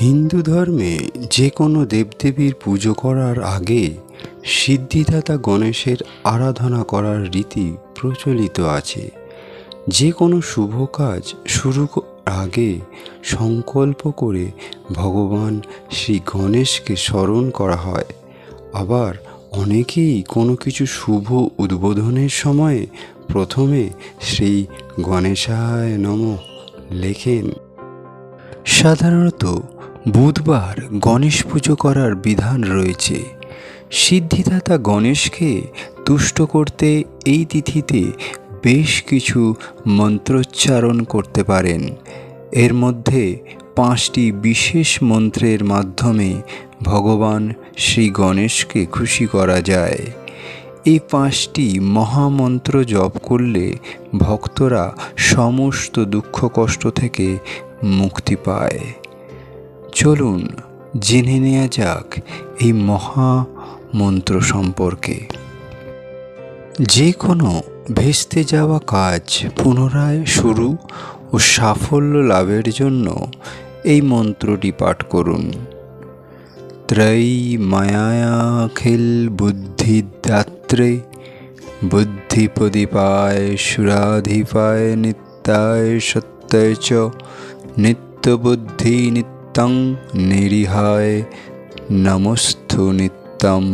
হিন্দু ধর্মে যে কোনো দেবদেবীর পুজো করার আগে সিদ্ধিদাতা গণেশের আরাধনা করার রীতি প্রচলিত আছে। যে কোনো শুভ কাজ শুরু আগে সংকল্প করে ভগবান শ্রী গণেশকে স্মরণ করা হয়। আবার অনেকেই কোনো কিছু শুভ উদ্বোধনের সময়ে প্রথমে শ্রী গণেশায় নম লেখেন। সাধারণত বুধবার গণেশ পুজো করার বিধান রয়েছে। সিদ্ধিদাতা গণেশকে তুষ্ট করতে এই তিথিতে বেশ কিছু মন্ত্রোচ্চারণ করতে পারেন। এর মধ্যে পাঁচটি বিশেষ মন্ত্রের মাধ্যমে ভগবান শ্রী গণেশকে খুশি করা যায়। এই পাঁচটি মহামন্ত্র জপ করলে ভক্তরা সমস্ত দুঃখ কষ্ট থেকে মুক্তি পায়। চলুন জেনে নেওয়া যাক এই মহামন্ত্র সম্পর্কে। যে কোনো ভেস্তে যাওয়া কাজ পুনরায় শুরু ও সাফল্য লাভের জন্য এই মন্ত্রটি পাঠ করুন। ত্রয়ী মায়াখিল বুদ্ধিদাত্রে বুদ্ধিপদীপায় সুরাধিপায় নিত্যায় সত্যায় চ নিত্যবুদ্ধি নিত্যং নিরিহায় নমস্থু নিত্যম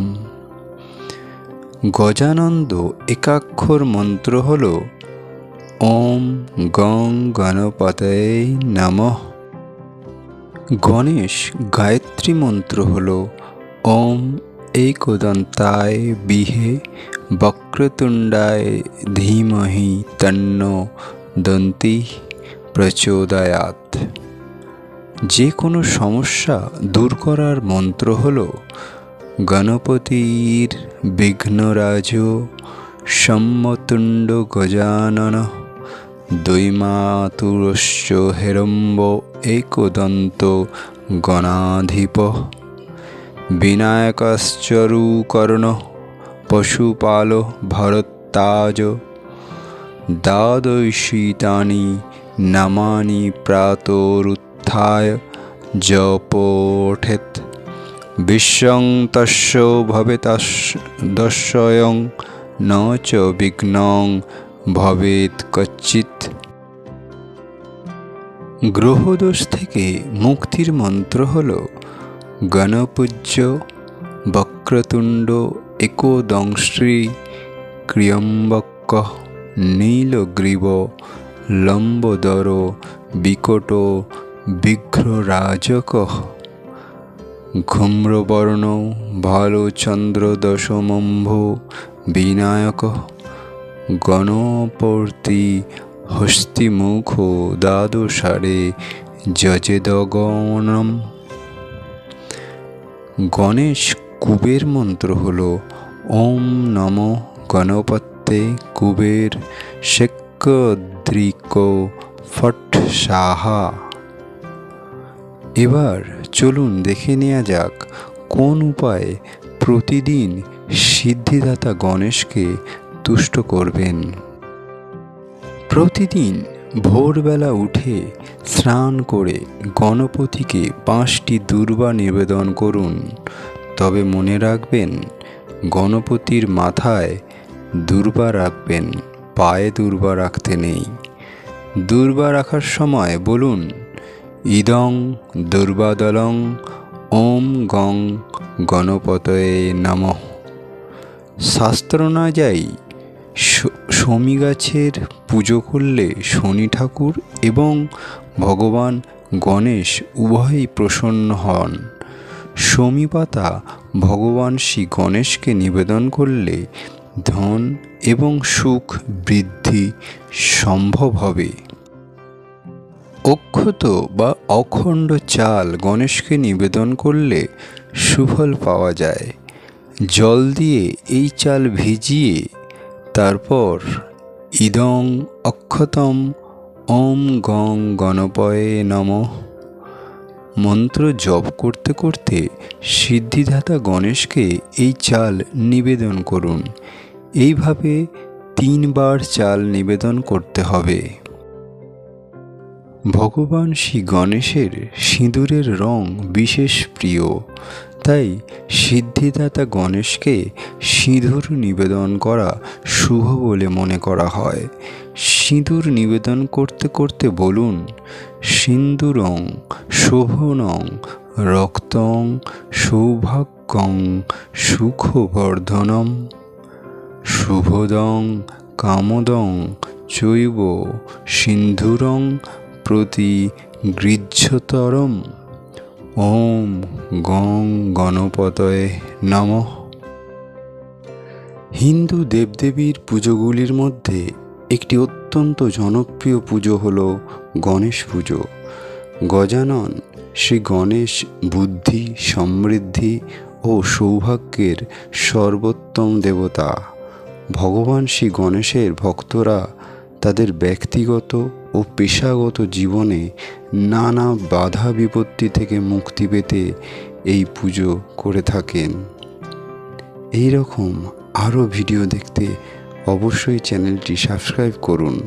গজানন্দ একাক্ষর মন্ত্র হল ওম গং গণপতয়ে নমঃ গণেশ গায়ত্রী মন্ত্র হল ওম একদন্তায় বিহে বক্রতুণ্ডায় ধীমহি তন্ন দন্তি প্রচোদয়াত। যে কোনো সমস্যা দূর করার মন্ত্র হল, গণপতির বিঘ্নরাজ সম্মতুণ্ড গজানন দৈমাতুরস্য হেরম্ব একদন্ত গণাধিপ। বিনায়কশ্চরুকর্ণ পশুপাল ভরত্তাজ, দ্বাদশীতানি নামানি প্রাতরুত্থায় জপোঠেত। বিশ্বং তস্য ভবেতস্বয়ং ন চ বিঘ্নং ভবেত কচ্চিৎ। গ্রহদোষ থেকে মুক্তির মন্ত্র হল গণপূজ্য বক্রতুণ্ড একদংশ্রী ক্রিয়ম্বক নীলগ্রীব লম্বোদর বিকট বিঘ্ররাজক ঘুম্রবর্ণ ভালচন্দ্রদশমম্ভ বিনায়ক। গণপর্তি হস্তিমুখ দ্বাদশারে যজেদগণম। গণেশ কুবের মন্ত্র হল, ওম নম গণপত্যে কুবের। শেক্যদ্রিক ফট সাহা। এবার চলুন দেখে নেওয়া যাক কোন উপায়ে প্রতিদিন সিদ্ধিদাতা গণেশকে তুষ্ট করবেন। প্রতিদিন ভোরবেলা উঠে স্নান করে গণপতিকে পাঁচটি দুর্বা নিবেদন করুন। তবে মনে রাখবেন, গণপতির মাথায় দুর্বা রাখবেন। পায়ে দুর্বা রাখতে নেই। দুর্বা রাখার সময় বলুন, ইদং দুর্বাদলং ওম গং গণপতয়ে নমঃ। শাস্ত্র না যাই শমী গাছের পুজো করলে শনি ঠাকুর এবং ভগবান গণেশ উভয়ই প্রসন্ন হন। শমী পাতা ভগবান শ্রী গণেশকে নিবেদন করলে ধন এবং সুখ বৃদ্ধি সম্ভব হবে। অক্ষত বা অখণ্ড চাল গণেশকে নিবেদন করলে সুফল পাওয়া যায়। জল দিয়ে এই চাল ভিজিয়ে তারপর ইদং অক্ষতম ওম গং গণপয়ে নম। মন্ত্র জপ করতে করতে সিদ্ধিদাতা গণেশকে এই চাল নিবেদন করুন। এইভাবে তিনবার চাল নিবেদন করতে হবে। ভগবান শ্রী গণেশের সিঁদুরের রং বিশেষ প্রিয়। তাই সিদ্ধিদাতা গণেশকে সিঁদুর নিবেদন করা শুভ বলে মনে করা হয়। সিঁদুর নিবেদন করতে করতে বলুন সিন্দুরং শোভনং, রক্তং, সৌভাগ্যং, সুখবর্ধনম। শুভদং, কামদং, চৈব, সিন্ধুরং, প্রতি গৃহ্যতরম। ওম গং গণপতয়ে নমঃ। হিন্দু দেবদেবীর পুজোগুলির মধ্যে একটি অত্যন্ত জনপ্রিয় পুজো হল গণেশ পুজো। গজানন, শ্রী গণেশ বুদ্ধি, সমৃদ্ধি ও সৌভাগ্যের সর্বোত্তম দেবতা। ভগবান শ্রী গণেশের ভক্তরা তাদের ব্যক্তিগত ও পেশাগত জীবনে নানা বাধা বিপত্তি থেকে মুক্তি পেতে এই পুজো করে থাকেন। এই রকম আরও ভিডিও দেখতে অবশ্যই চ্যানেলটি সাবস্ক্রাইব করুন।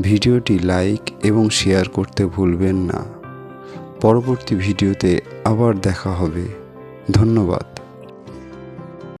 ভিডিওটি লাইক এবং শেয়ার করতে ভুলবেন না। পরবর্তী ভিডিওতে আবার দেখা হবে। ধন্যবাদ।